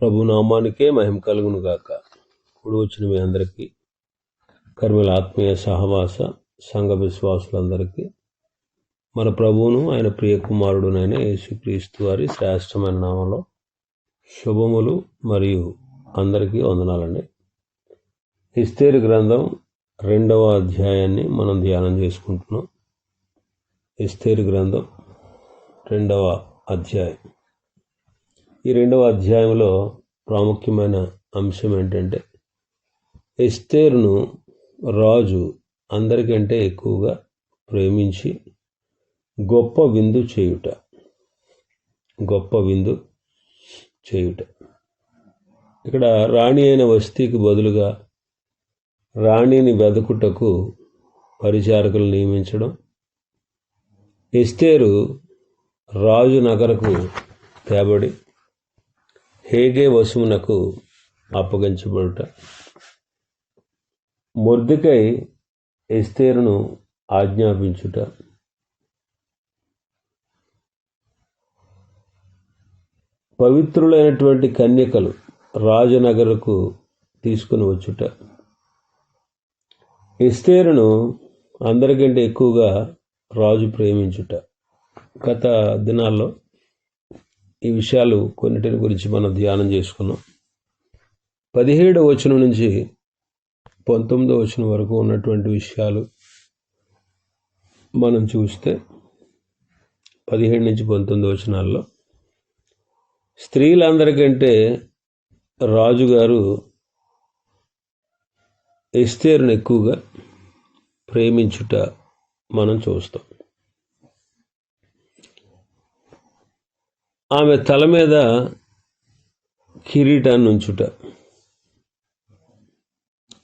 ప్రభు నామానికే మహిమ కలుగును గాక ఇప్పుడు వచ్చిన మీ అందరికీ కర్మల ఆత్మీయ సహవాస సంఘ విశ్వాసులందరికీ మన ప్రభువును ఆయన ప్రియ కుమారుడునైన యేసుక్రీస్తు వారి శ్రేష్టమైన నామంలో శుభములు మరియు అందరికీ వందనాలండి. ఇస్తేరు గ్రంథం రెండవ అధ్యాయాన్ని మనం ధ్యానం చేసుకుంటున్నాం. ఇస్తేరు గ్రంథం రెండవ అధ్యాయం. ఈ రెండవ అధ్యాయంలో ప్రాముఖ్యమైన అంశం ఏంటంటే ఎస్తేరును రాజు అందరికంటే ఎక్కువగా ప్రేమించి గొప్ప విందు చేయుట. గొప్ప విందు చేయుట. ఇక్కడ రాణి అయిన వస్తీకి బదులుగా రాణిని వెదకుటకు పరిచారకులు నియమించడం. ఎస్తేరు రాజు నగరకు తేబడి హేగే వసుమునకు అప్పగించబడుట. మొర్దికై ఎస్తేరును ఆజ్ఞాపించుట. పవిత్రులైనటువంటి కన్యకలు రాజనగరకు తీసుకుని వచ్చుట. ఎస్తేరును అందరికంటే ఎక్కువగా రాజు ప్రేమించుట. గత దినాల్లో ఈ విషయాలు కొన్నిటిని గురించి మనం ధ్యానం చేసుకున్నాం. పదిహేడవ వచనం నుంచి పంతొమ్మిదవ వచనం వరకు ఉన్నటువంటి విషయాలు మనం చూస్తే పదిహేడు నుంచి పంతొమ్మిది వచనాల్లో స్త్రీలందరికంటే రాజుగారు ఎస్తేరును ఎక్కువగా ప్రేమించుట మనం చూస్తాం. ఆమె తల మీద కిరీటాన్ని ఉంచుట.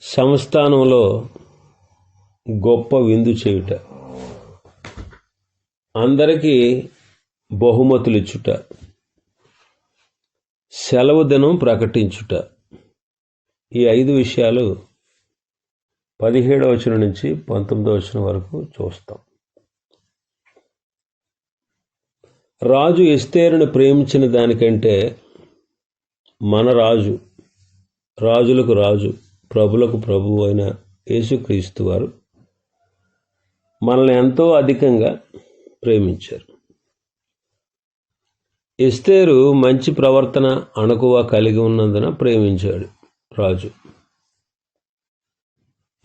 సంస్థానంలో గొప్ప విందు చేయుట. అందరికీ బహుమతులు ఇచ్చుట. సెలవు దినం ప్రకటించుట. ఈ ఐదు విషయాలు పదిహేడవ వచనం నుంచి పంతొమ్మిదవ వచనం వరకు చూస్తాం. రాజు ఎస్తేరును ప్రేమించిన దానికంటే మన రాజు రాజులకు రాజు ప్రభులకు ప్రభు అయిన యేసుక్రీస్తు వారు మనల్ని ఎంతో అధికంగా ప్రేమించారు. ఎస్తేరు మంచి ప్రవర్తన అణకువ కలిగి ఉన్నందున ప్రేమించాడు రాజు.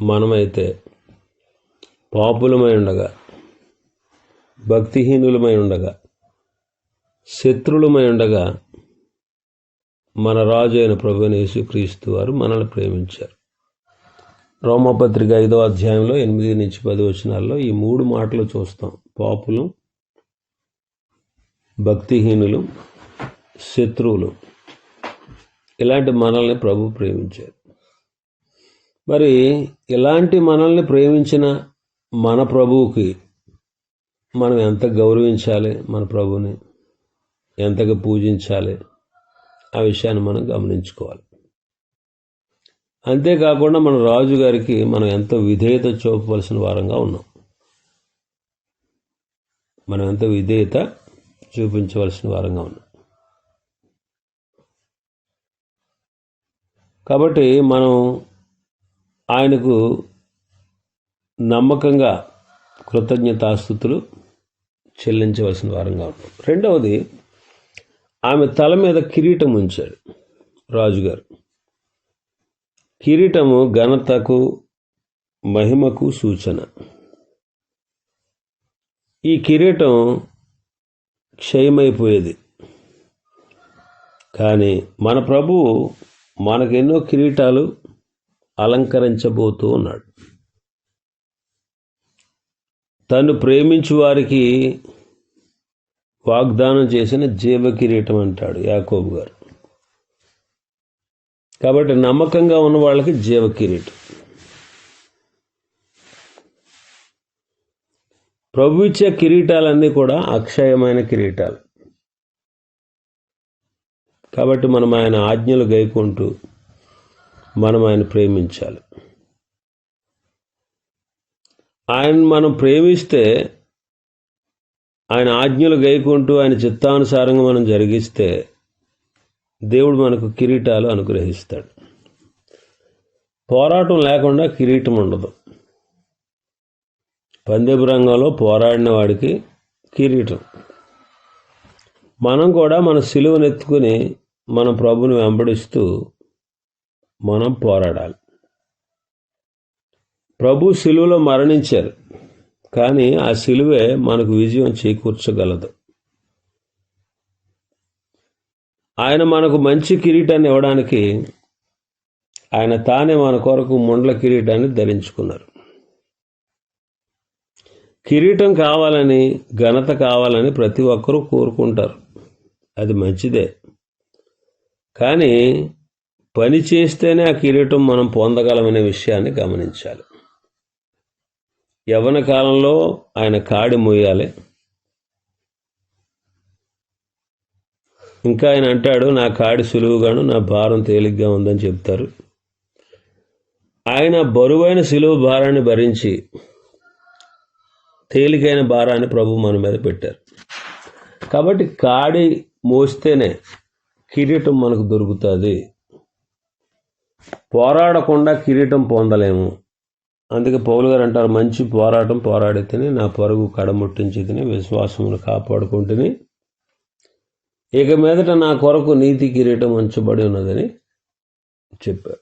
మనమైతే పాపులమై ఉండగా భక్తిహీనులమై ఉండగా శత్రులమై ఉండగా మన రాజు అయిన ప్రభు యేసుక్రీస్తు వారు మనల్ని ప్రేమించారు. రోమపత్రిక ఐదో అధ్యాయంలో ఎనిమిది నుంచి పది వచనాల్లో ఈ మూడు మాటలు చూస్తాం. పాపులు భక్తిహీనులు శత్రువులు. ఇలాంటి మనల్ని ప్రభు ప్రేమించారు. మరి ఇలాంటి మనల్ని ప్రేమించిన మన ప్రభువుకి మనం ఎంత గౌరవించాలి మన ప్రభుని ఎంతగా పూజించాలి ఆ విషయాన్ని మనం గమనించుకోవాలి. అంతేకాకుండా మన రాజుగారికి మనం ఎంతో విధేయత చూపవలసిన వారంగా ఉన్నాం. మనం ఎంతో విధేయత చూపించవలసిన వారంగా ఉన్నాం. కాబట్టి మనం ఆయనకు నమ్మకంగా కృతజ్ఞతాస్థుతులు చెల్లించవలసిన వారంగా ఉన్నాం. రెండవది ఆమె తల మీద కిరీటం ఉంచాడు రాజుగారు. కిరీటము ఘనతకు మహిమకు సూచన. ఈ కిరీటం క్షయమైపోయేది. కానీ మన ప్రభువు మనకెన్నో కిరీటాలు అలంకరించబోతూ ఉన్నాడు. తను ప్రేమించు వారికి వాగ్దానం చేసిన జీవ కిరీటం అంటాడు యాకోబు గారు. కాబట్టి నమ్మకంగా ఉన్న వాళ్ళకి జీవ కిరీటం ప్రభు ఇచ్చే కిరీటాలన్నీ కూడా అక్షయమైన కిరీటాలు. కాబట్టి మనం ఆయన ఆజ్ఞలు గైకుంటూ మనం ఆయన ప్రేమించాలి. ఆయన మనం ప్రేమిస్తే ఆయన ఆజ్ఞలు గైకుంటూ ఆయన చిత్తానుసారంగా మనం జరిగిస్తే దేవుడు మనకు కిరీటాలు అనుగ్రహిస్తాడు. పోరాటం లేకుండా కిరీటం ఉండదు. పందెపు రంగంలో పోరాడిన వాడికి కిరీటం. మనం కూడా మన సిలువనెత్తుకుని మన ప్రభుని వెంబడిస్తూ మనం పోరాడాలి. ప్రభు సిలువలో మరణించారు. కానీ ఆ సిలువే మనకు విజయం చేకూర్చగలదు. ఆయన మనకు మంచి కిరీటాన్ని ఇవ్వడానికి ఆయన తానే మన కొరకు ముండ్ల కిరీటాన్ని ధరించుకున్నారు. కిరీటం కావాలని ఘనత కావాలని ప్రతి ఒక్కరూ కోరుకుంటారు. అది మంచిదే. కానీ పని చేస్తేనే ఆ కిరీటం మనం పొందగలమనే విషయాన్ని గమనించాలి. యవన కాలంలో ఆయన కాడి మోయాలి. ఇంకా ఆయన అంటాడు నా కాడి సులువుగాను నా భారం తేలిగ్గా ఉందని చెప్తారు. ఆయన బరువైన సులువు భారాన్ని భరించి తేలికైన భారాన్ని ప్రభు మన మీద పెట్టారు. కాబట్టి కాడి మోస్తేనే కిరీటం మనకు దొరుకుతుంది. పోరాడకుండా కిరీటం పొందలేము. అందుకే పౌలు గారు అంటారు మంచి పోరాటం పోరాడితేనే నా పరుగు కడముట్టించి తిని విశ్వాసమును కాపాడుకుంటుని. ఇక మీదట నా కొరకు నీతి కిరీటం ఉంచబడి ఉన్నదని చెప్పారు.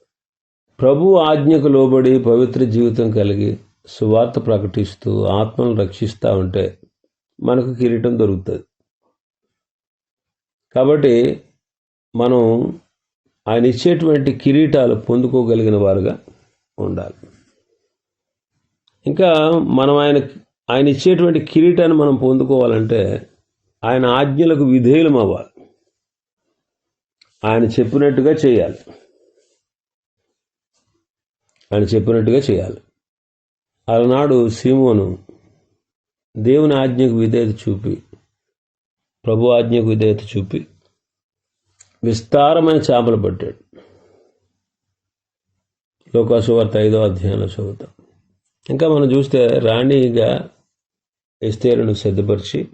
ప్రభు ఆజ్ఞకు లోబడి పవిత్ర జీవితం కలిగి సువార్త ప్రకటిస్తూ ఆత్మను రక్షిస్తూ ఉంటే మనకు కిరీటం దొరుకుతుంది. కాబట్టి మనం ఆయన ఇచ్చేటువంటి కిరీటాలు పొందుకోగలిగిన వారుగా ఉండాలి. ఇంకా మనం ఆయన ఆయన ఇచ్చేటువంటి కిరీటాన్ని మనం పొందుకోవాలంటే ఆయన ఆజ్ఞలకు విధేయులం అవ్వాలి. ఆయన చెప్పినట్టుగా చేయాలి. ఆయన చెప్పినట్టుగా చేయాలి. అలనాడు సీమోను దేవుని ఆజ్ఞకు విధేయత చూపి ప్రభు ఆజ్ఞకు విధేయత చూపి విస్తారమైన చేపలు పట్టాడు. లోకాసువార్త ఐదో అధ్యాయంలో చదువుతాం. ఇంకా మనం చూస్తే రాణిగా ఎస్తేరును సిద్ధపరిచి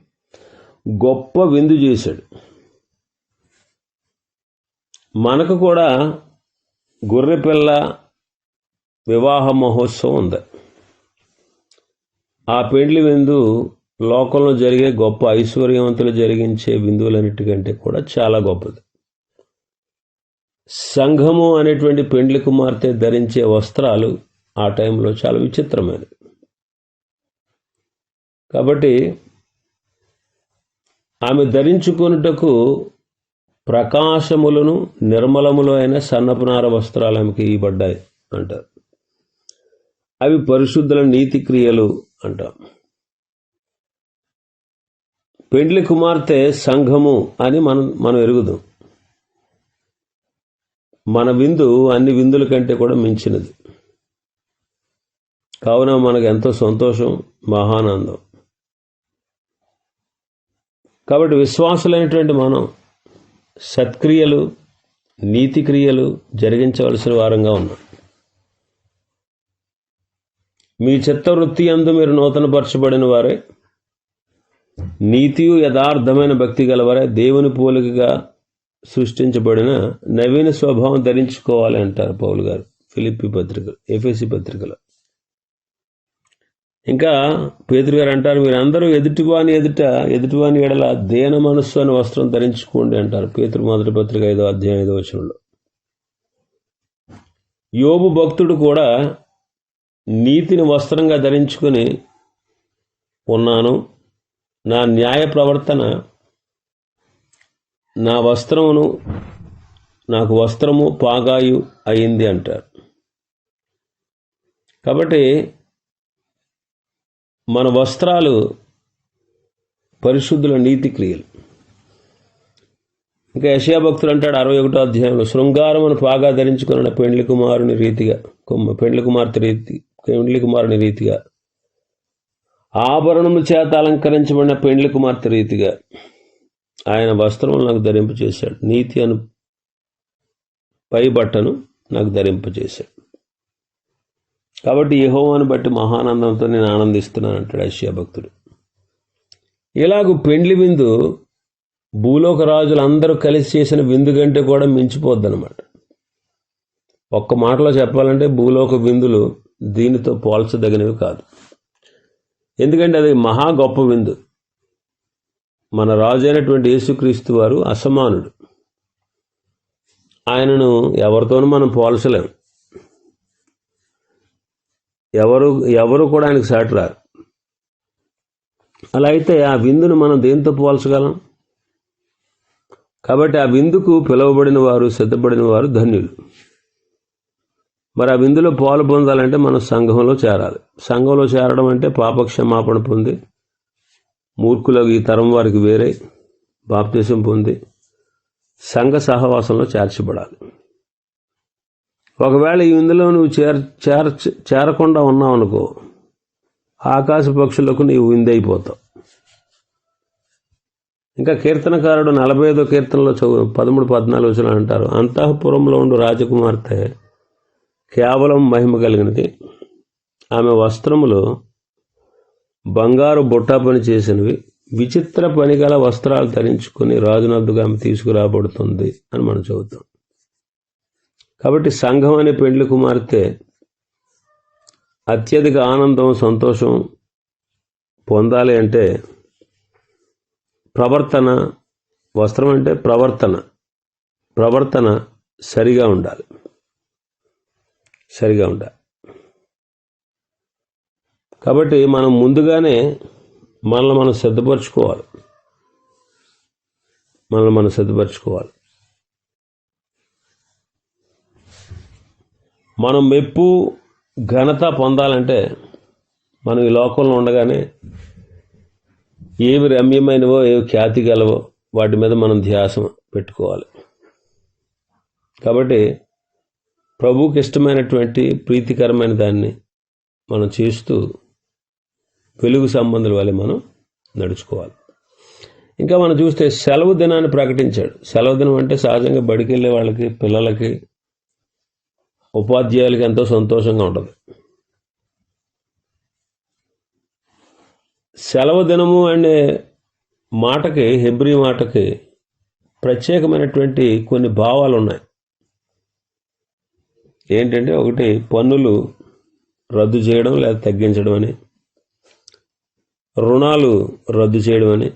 గొప్ప విందు చేశాడు. మనకు కూడా గొర్రెపిల్ల వివాహ మహోత్సవం ఉంది. ఆ పెండ్లి విందు లోకంలో జరిగే గొప్ప ఐశ్వర్యవంతులు జరిగించే విందువులన్నిటికంటే కూడా చాలా గొప్పది. సంఘము అనేటువంటి పెండ్లి కుమార్తె ధరించే వస్త్రాలు ఆ టైంలో చాలా విచిత్రమైనది. కాబట్టి ఆమె ధరించుకొనుటకు ప్రకాశములను నిర్మలములు అయిన సన్నపునార వస్త్రాలు ఆమెకి ఇవ్వబడ్డాయి అంటారు. అవి పరిశుద్ధుల నీతి క్రియలు అంటాం. పెండ్లి కుమార్తె సంఘము అని మనం మనం ఎరుగుదాం. మన విందు అన్ని విందుల కంటే కూడా మించినది. కావున మనకు ఎంతో సంతోషం మహానందం. కాబట్టి విశ్వాసులైనటువంటి మనం సత్క్రియలు నీతి క్రియలు జరిగించవలసిన వారంగా ఉన్నాం. మీ చిత్తవృత్తి అందు మీరు నూతనపరచబడిన వారే నీతియు యథార్థమైన భక్తి గలవారే దేవుని పోలికగా సృష్టించబడిన నవీన స్వభావం ధరించుకోవాలి అంటారు పౌలు గారు ఫిలిప్పి పత్రికలు ఎఫ్ఎసి పత్రికలో. ఇంకా పేతురు గారు అంటారు మీరు అందరూ ఎదుటివాని ఎదుట ఎదుటివాని ఎడల దేన మనస్సు అని వస్త్రం ధరించుకోండి అంటారు పేతురు మొదటి పత్రిక ఐదో అధ్యాయం ఐదో వచనంలో. యోబు భక్తుడు కూడా నీతిని వస్త్రంగా ధరించుకొని ఉన్నాను. నా న్యాయ ప్రవర్తన నా వస్త్రమును నాకు వస్త్రము పాగాయు అయింది అంటారు. కాబట్టి మన వస్త్రాలు పరిశుద్ధుల నీతి క్రియలు. ఇంకా యశయా భక్తులు అంటాడు అరవై ఒకటో అధ్యాయంలో శృంగారమును బాగా ధరించుకున్న పెండ్లి కుమారుని రీతిగా కుమ్మ పెండ్లి కుమార్తె రీతి పెండ్లి కుమారుని రీతిగా ఆభరణము చేత అలంకరించబడిన పెండ్లి కుమార్తె రీతిగా ఆయన వస్త్రములు నాకు ధరింపు చేశాడు నీతి అను పై బట్టను నాకు ధరింప చేశాడు కాబట్టి యహోవాను బట్టి మహానందంతో నేను ఆనందిస్తున్నాను అంటాడు అశ్యా భక్తుడు. ఇలాగ పెండ్లి విందు భూలోక రాజులందరూ కలిసి చేసిన విందు కంటే కూడా మించిపోద్ది అనమాట ఒక్క మాటలో చెప్పాలంటే భూలోక విందులు దీనితో పోల్చదగినవి కాదు. ఎందుకంటే అది మహా గొప్ప విందు. మన రాజు అయినటువంటి యేసుక్రీస్తు వారు అసమానుడు. ఆయనను ఎవరితోనూ మనం పోల్చలేం. ఎవరు ఎవరు కూడా ఆయనకు సాటి రారు. అలా అయితే ఆ విందును మనం దేంతో పోల్చగలం? కాబట్టి ఆ విందుకు పిలువబడిన వారు సిద్ధపడిన వారు ధన్యులు. మరి ఆ విందులో పాలు పొందాలంటే మనం సంఘంలో చేరాలి. సంఘంలో చేరడం అంటే పాపక్షమాపణ పొంది మూర్ఖులకు ఈ తరం వారికి వేరే బాప్తీసం పొంది సంఘ సహవాసంలో చేర్చబడాలి. ఒకవేళ ఇందులో నువ్వు చేర చేర చేరకుండా ఉన్నావు అనుకో ఆకాశ పక్షులకు నీవు విందైపోతావు. ఇంకా కీర్తనకారుడు నలభై ఐదో కీర్తనలో చదువు పదమూడు పద్నాలుగు వచ్చిన అంటారు. అంతఃపురంలో ఉండు రాజకుమార్తె కేవలం మహిమ కలిగినది. ఆమె వస్త్రములు బంగారు బుట్ట పని చేసినవి. విచిత్ర పనిగల వస్త్రాలు ధరించుకొని రాజునద్దుగా ఆమె తీసుకురాబడుతుంది అని మనం చదువుతాం. కాబట్టి సంఘం అనే పెండ్లి కుమార్తె అత్యధిక ఆనందం సంతోషం పొందాలి అంటే ప్రవర్తన వస్త్రం అంటే ప్రవర్తన. ప్రవర్తన సరిగా ఉండాలి. సరిగా ఉండాలి. కాబట్టి మనం ముందుగానే మనల్ని మనం సిద్ధపరచుకోవాలి. మనల్ని మనం సిద్ధపరచుకోవాలి. మనం మెప్పు ఘనత పొందాలంటే మనం ఈ లోకంలో ఉండగానే ఏవి రమ్యమైనవో ఏవి ఖ్యాతి గలవో వాటి మీద మనం ధ్యాసం పెట్టుకోవాలి. కాబట్టి ప్రభువుకి ఇష్టమైనటువంటి ప్రీతికరమైన దాన్ని మనం చేస్తూ వెలుగు సంబంధుల వల్ల మనం నడుచుకోవాలి. ఇంకా మనం చూస్తే సెలవు దినాన్ని ప్రకటించాడు. సెలవు దినం అంటే సహజంగా బడికి వెళ్ళే వాళ్ళకి పిల్లలకి ఉపాధ్యాయులకి ఎంతో సంతోషంగా ఉంటుంది. సెలవు దినము అనే మాటకి హెబ్రి మాటకి ప్రత్యేకమైనటువంటి కొన్ని భావాలు ఉన్నాయి ఏంటంటే ఒకటి పన్నులు రద్దు చేయడం లేదా తగ్గించడం అని రుణాలు రద్దు చేయడం అని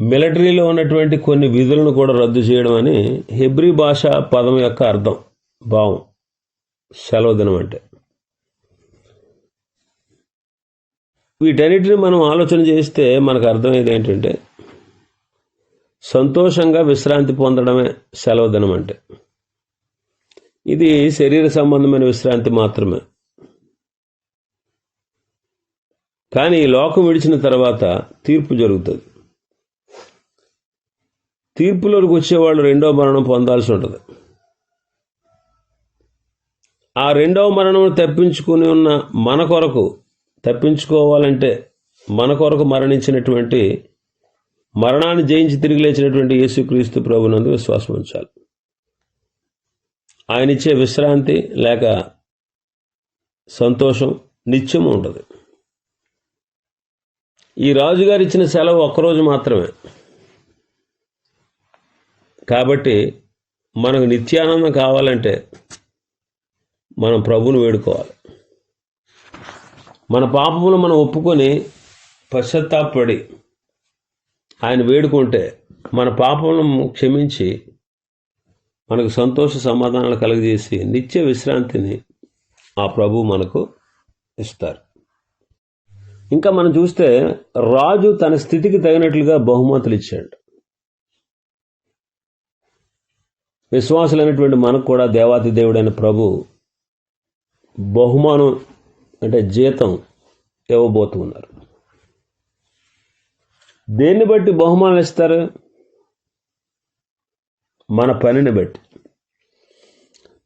మిలిటరీలో ఉన్నటువంటి కొన్ని విధులను కూడా రద్దు చేయడం అని హెబ్రి భాష పదం యొక్క అర్థం భావం సెలవు దినం అంటే. వీటన్నిటిని మనం ఆలోచన చేస్తే మనకు అర్థమయ్యేది ఏంటంటే సంతోషంగా విశ్రాంతి పొందడమే సెలవు దినం అంటే. ఇది శరీర సంబంధమైన విశ్రాంతి మాత్రమే. కానీ లోకం విడిచిన తర్వాత తీర్పు జరుగుతుంది. తీర్పులోకి వచ్చేవాళ్ళు రెండో మరణం పొందాల్సి ఉంటుంది. ఆ రెండవ మరణం తప్పించుకుని ఉన్న మన కొరకు తప్పించుకోవాలంటే మన కొరకు మరణించినటువంటి మరణాన్ని జయించి తిరిగి లేచినటువంటి యేసుక్రీస్తు ప్రభునందు విశ్వాసం ఉంచాలి. ఆయన ఇచ్చే విశ్రాంతి లేక సంతోషం నిత్యం ఉంటుంది. ఈ రాజుగారు ఇచ్చిన సెలవు ఒక్కరోజు మాత్రమే. కాబట్టి మనకు నిత్యానందం కావాలంటే మనం ప్రభుని వేడుకోవాలి. మన పాపములు మనం ఒప్పుకొని పశ్చాత్తాపడి ఆయన వేడుకుంటే మన పాపములను క్షమించి మనకు సంతోష సమాధానాలు కలుగజేసి నిత్య విశ్రాంతిని ఆ ప్రభు మనకు ఇస్తారు. ఇంకా మనం చూస్తే రాజు తన స్థితికి తగినట్లుగా బహుమతులు ఇచ్చాడు. విశ్వాసులైనటువంటి మనకు కూడా దేవాతి దేవుడైన ప్రభు బహుమానం అంటే జీతం ఇవ్వబోతు ఉన్నారు. దేన్ని బట్టి బహుమానం ఇస్తారు? మన పనిని బట్టి.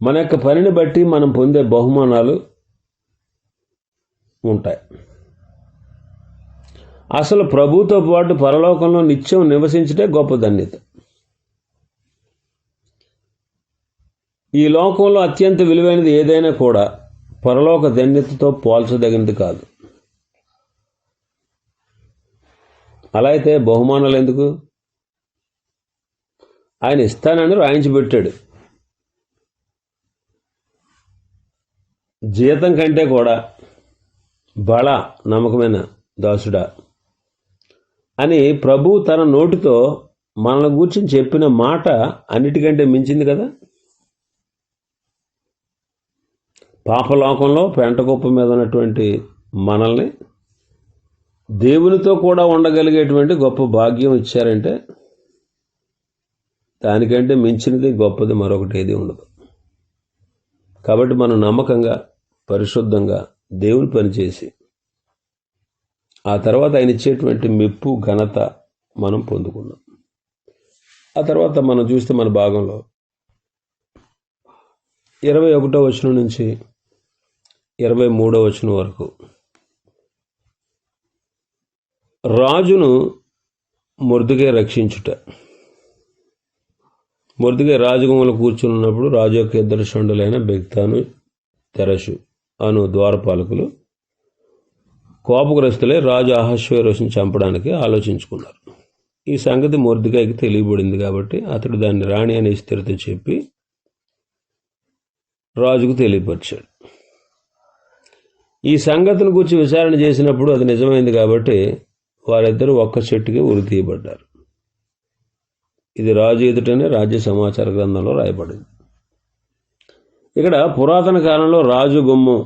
మన యొక్క పనిని బట్టి మనం పొందే బహుమానాలు ఉంటాయి. అసలు ప్రభుతో పాటు పరలోకంలో నిత్యం నివసించటే గొప్ప ధన్యత. ఈ లోకంలో అత్యంత విలువైనది ఏదైనా కూడా పరలోక ధన్యతతో పోల్చదగినది కాదు. అలా అయితే బహుమానాలు ఎందుకు? ఆయన ఇస్తానని రాయించిపెట్టాడు. జీతం కంటే కూడా బళ నమ్మకమైన దాసుడా అని ప్రభు తన నోటితో మనల్ని కూర్చొని చెప్పిన మాట అన్నిటికంటే మించింది కదా? పాపలోకంలో పెంటగొప్ప మీద ఉన్నటువంటి మనల్ని దేవునితో కూడా ఉండగలిగేటువంటి గొప్ప భాగ్యం ఇచ్చారంటే దానికంటే మించినది గొప్పది మరొకటి ఏది ఉండదు. కాబట్టి మనం నమ్మకంగా పరిశుద్ధంగా దేవుని పనిచేసి ఆ తర్వాత ఆయన ఇచ్చేటువంటి మెప్పు ఘనత మనం పొందుకున్నాం. ఆ తర్వాత మనం చూస్తే మన భాగంలో ఇరవై ఒకటో వచనం నుంచి ఇరవై మూడో వచనం వరకు. రాజును మొర్దుగే రక్షించుట. మొర్దుగే రాజగుమ్మలు కూర్చున్నప్పుడు రాజు యొక్క ఇద్దరు షండులైన బెగ్తాను తెరషు అను ద్వారపాలకులు కోపగ్రస్తులే రాజు అహశ్వరోషుని చంపడానికి ఆలోచించుకున్నారు. ఈ సంగతి మొర్దికాయకి తెలియబడింది కాబట్టి అతడు దాన్ని రాణి అనే స్థిరత చెప్పి రాజుకు తెలియపరిచాడు. ఈ సంగతిని గురించి విచారణ చేసినప్పుడు అది నిజమైంది కాబట్టి వారిద్దరూ ఒక్క చెట్టుకి ఉరి తీయబడ్డారు. ఇది రాజు ఎదుటనే రాజ్య సమాచార గ్రంథంలో రాయబడింది. ఇక్కడ పురాతన కాలంలో రాజు గుమ్మం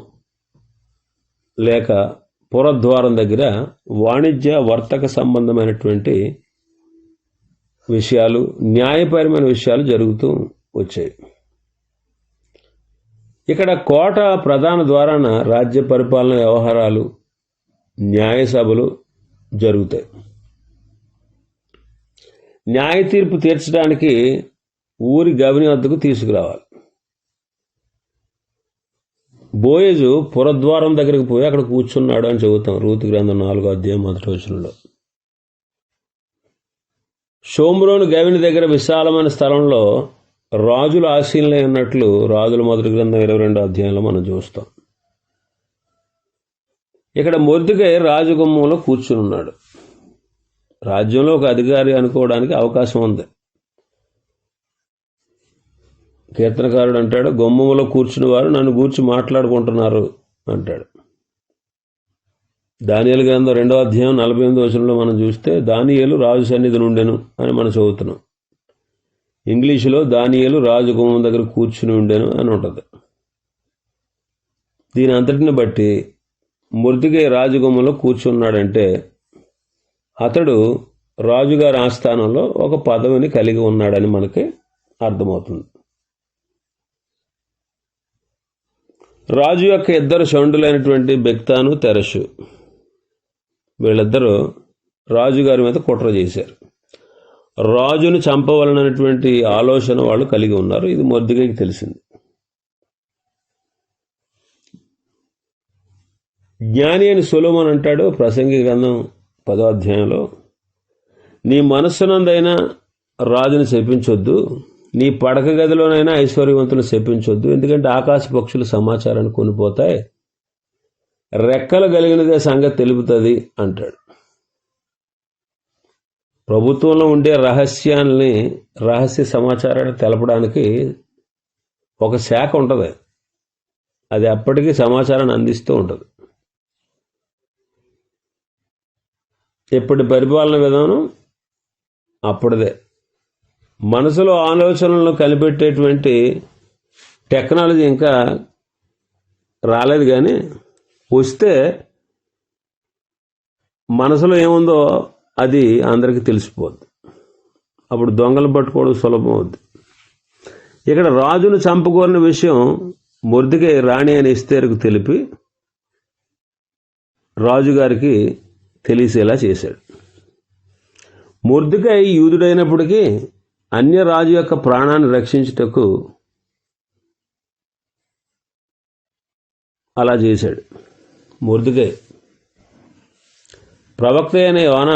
లేక పురద్వారం దగ్గర వాణిజ్య వర్తక సంబంధమైనటువంటి విషయాలు న్యాయపరమైన విషయాలు జరుగుతూ వచ్చాయి. ఇక్కడ కోట ప్రధాన ద్వారాన రాజ్య పరిపాలన వ్యవహారాలు న్యాయ సభలు జరుగుతాయి. న్యాయ తీర్పు తీర్చడానికి ఊరి గవిని వద్దకు తీసుకురావాలి. బోయేజు పురద్వారం దగ్గరికి పోయి అక్కడ కూర్చున్నాడు అని చెబుతాం. రూతు గ్రంథం నాలుగో అధ్యాయం మొదటి వచనంలో. షోమ్రోను గవిని దగ్గర విశాలమైన స్థలంలో రాజుల ఆశీలనే ఉన్నట్లు రాజుల మొదటి గ్రంథం ఇరవై రెండో అధ్యాయంలో మనం చూస్తాం. ఇక్కడ మొద్దుకై రాజగుమ్మంలో కూర్చుని ఉన్నాడు. రాజ్యంలో ఒక అధికారి అనుకోవడానికి అవకాశం ఉంది. కీర్తనకారుడు అంటాడు గుమ్మములో కూర్చుని వారు నన్ను గూర్చి మాట్లాడుకుంటున్నారు అంటాడు. దానియలు గ్రంథం రెండో అధ్యాయం నలభై ఎనిమిది వచనంలో మనం చూస్తే దానియలు రాజు సన్నిధి నుండెను అని మనం చదువుతున్నాం. ఇంగ్లీషులో దానియలు రాజు దగ్గర కూర్చుని ఉండెను అని ఉంటుంది. దీని అంతటిని బట్టి మృతికే రాజగుమ్మంలో కూర్చున్నాడంటే అతడు రాజుగారి ఆస్థానంలో ఒక పదవిని కలిగి ఉన్నాడని మనకి అర్థమవుతుంది. రాజు యొక్క ఇద్దరు షండులైనటువంటి బెక్తాను తెరసు వీళ్ళిద్దరూ రాజుగారి మీద కుట్ర చేశారు. రాజును చంపవలనటువంటి ఆలోచన వాళ్ళు కలిగి ఉన్నారు. ఇది మొద్దుగైకి తెలిసింది. జ్ఞాని అని సులోమన్ అంటాడు ప్రసంగి గ్రంథం పదో అధ్యాయంలో నీ మనస్సునందైనా రాజుని శపించొద్దు. నీ పడక గదిలోనైనా ఐశ్వర్యవంతులు శపించొద్దు. ఎందుకంటే ఆకాశ పక్షులు సమాచారాన్ని కొనిపోతాయి రెక్కలు కలిగినదే సంగతి తెలుపుతుంది అంటాడు. ప్రభుత్వంలో ఉండే రహస్యాల్ని రహస్య సమాచారాన్ని తెలపడానికి ఒక శాఖ ఉంటుంది. అది అప్పటికీ సమాచారాన్ని అందిస్తూ ఉంటుంది. ఇప్పటి పరిపాలన విధానం? అప్పుడుదే మనసులో ఆలోచనలను కనిపెట్టేటువంటి టెక్నాలజీ ఇంకా రాలేదు కానీ వస్తే మనసులో ఏముందో అది అందరికీ తెలిసిపోద్ది. అప్పుడు దొంగలు పట్టుకోవడం సులభం అవుద్ది. ఇక్కడ రాజును చంపుకోరిన విషయం మురిదికే రాణి అని ఇస్తేరుకు తెలిపి రాజుగారికి తెలిసేలా చేశాడు. ముర్దుకై యూదుడైనప్పటికీ అన్య రాజు యొక్క ప్రాణాన్ని రక్షించుటకు అలా చేశాడు ముర్దికై ప్రవక్త అయిన యోన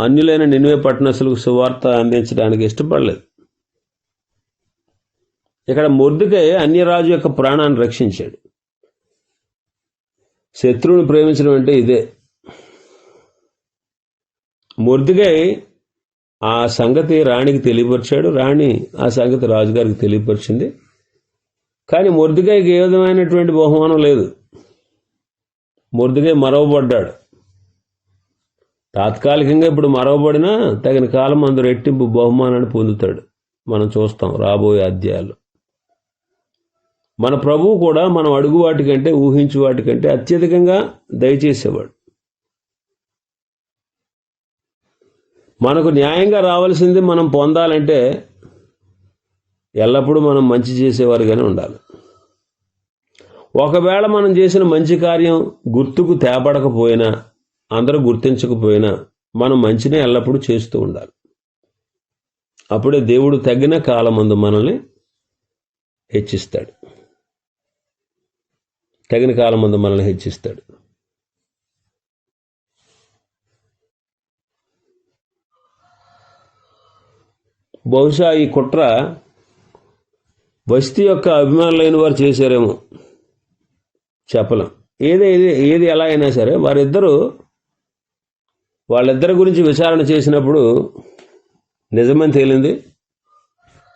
అన్యులైన నినివే పట్టణస్తులకు సువార్త అందించడానికి ఇష్టపడలేదు. ఇక్కడ ముర్దికై అన్యరాజు యొక్క ప్రాణాన్ని రక్షించాడు. శత్రువుని ప్రేమించడం అంటే ఇదే. ముర్దిగై ఆ సంగతి రాణికి తెలియపరిచాడు. రాణి ఆ సంగతి రాజుగారికి తెలియపరిచింది. కానీ ముర్దిగాయకి ఏ విధమైనటువంటి బహుమానం లేదు. ముర్దిగాయ మరవబడ్డాడు. తాత్కాలికంగా ఇప్పుడు మరవబడినా తగిన కాలం అందరు రెట్టింపు బహుమానాన్ని పొందుతాడు. మనం చూస్తాం రాబోయే అధ్యాయాలు మన ప్రభువు కూడా మనం అడుగు వాటికంటే ఊహించు వాటికంటే అత్యధికంగా దయచేసేవాడు. మనకు న్యాయంగా రావాల్సింది మనం పొందాలంటే ఎల్లప్పుడూ మనం మంచి చేసేవారుగానే ఉండాలి. ఒకవేళ మనం చేసిన మంచి కార్యం గుర్తుకు తేపడకపోయినా అందరూ గుర్తించకపోయినా మనం మంచినే ఎల్లప్పుడూ చేస్తూ ఉండాలి. అప్పుడే దేవుడు తగిన కాలమందు మనల్ని హెచ్చిస్తాడు. తగిన కాలమందు మనల్ని హెచ్చిస్తాడు. బహుశా ఈ కుట్ర బస్తీ యొక్క అభిమానులైన వారు చేశారేమో చెప్పలేం. ఏది ఏది ఏది ఎలా అయినా సరే వారిద్దరూ వాళ్ళిద్దరి గురించి విచారణ చేసినప్పుడు నిజమని తేలింది?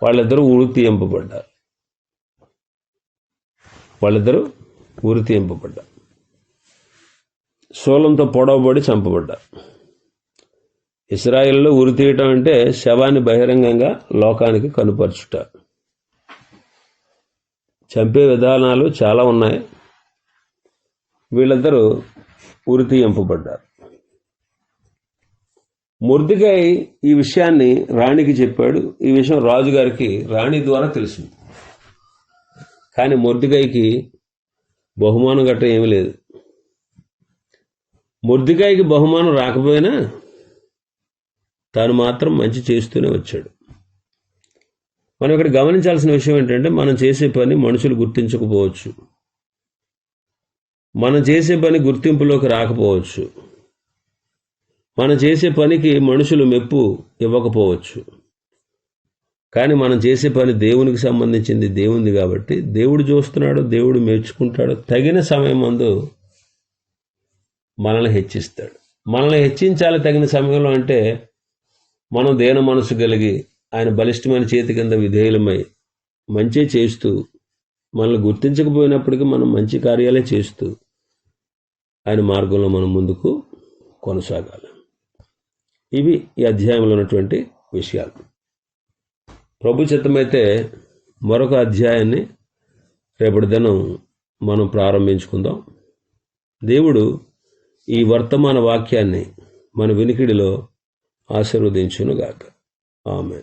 వాళ్ళిద్దరూ ఉరి తీయింపబడ్డారు. వాళ్ళిద్దరూ ఉరి తీయింపబడ్డారు. శూలంతో పొడవబడి చంపబడ్డారు. ఇస్రాయిల్లో ఉరి తీయటం అంటే శవాన్ని బహిరంగంగా లోకానికి కనుపరచుట. చంపే విధానాలు చాలా ఉన్నాయి. వీళ్ళిద్దరూ ఉరి తీయింపబడ్డారు. ముర్దిగై ఈ విషయాన్ని రాణికి చెప్పాడు. ఈ విషయం రాజుగారికి రాణి ద్వారా తెలిసింది. కానీ ముర్దిగైకి బహుమానం గట్ట ఏమీ లేదు. ముర్దిగాయకి బహుమానం రాకపోయినా తాను మాత్రం మంచి చేస్తూనే వచ్చాడు. మనం ఇక్కడ గమనించాల్సిన విషయం ఏంటంటే మనం చేసే పని మనుషులు గుర్తించకపోవచ్చు. మనం చేసే పని గుర్తింపులోకి రాకపోవచ్చు. మనం చేసే పనికి మనుషులు మెప్పు ఇవ్వకపోవచ్చు. కానీ మనం చేసే పని దేవునికి సంబంధించింది దేవుంది కాబట్టి దేవుడు చూస్తున్నాడు దేవుడు మెచ్చుకుంటాడు తగిన సమయం మందు మనల్ని హెచ్చిస్తాడు. మనల్ని హెచ్చించాలి తగిన సమయంలో అంటే మనం దేన మనసు కలిగి ఆయన బలిష్టమైన చేతి కింద విధేయులమై మంచి చేస్తూ మనల్ని గుర్తించకపోయినప్పటికీ మనం మంచి కార్యాలే చేస్తూ ఆయన మార్గంలో మనం ముందుకు కొనసాగాలి. ఇవి ఈ అధ్యాయంలో ఉన్నటువంటి విషయాలు. ప్రభు చిత్తమైతే మరొక అధ్యాయాన్ని రేపటి దినం మనం ప్రారంభించుకుందాం. దేవుడు ఈ వర్తమాన వాక్యాన్ని మన వినికిడిలో ఆశీర్వదించునుగాక. ఆమె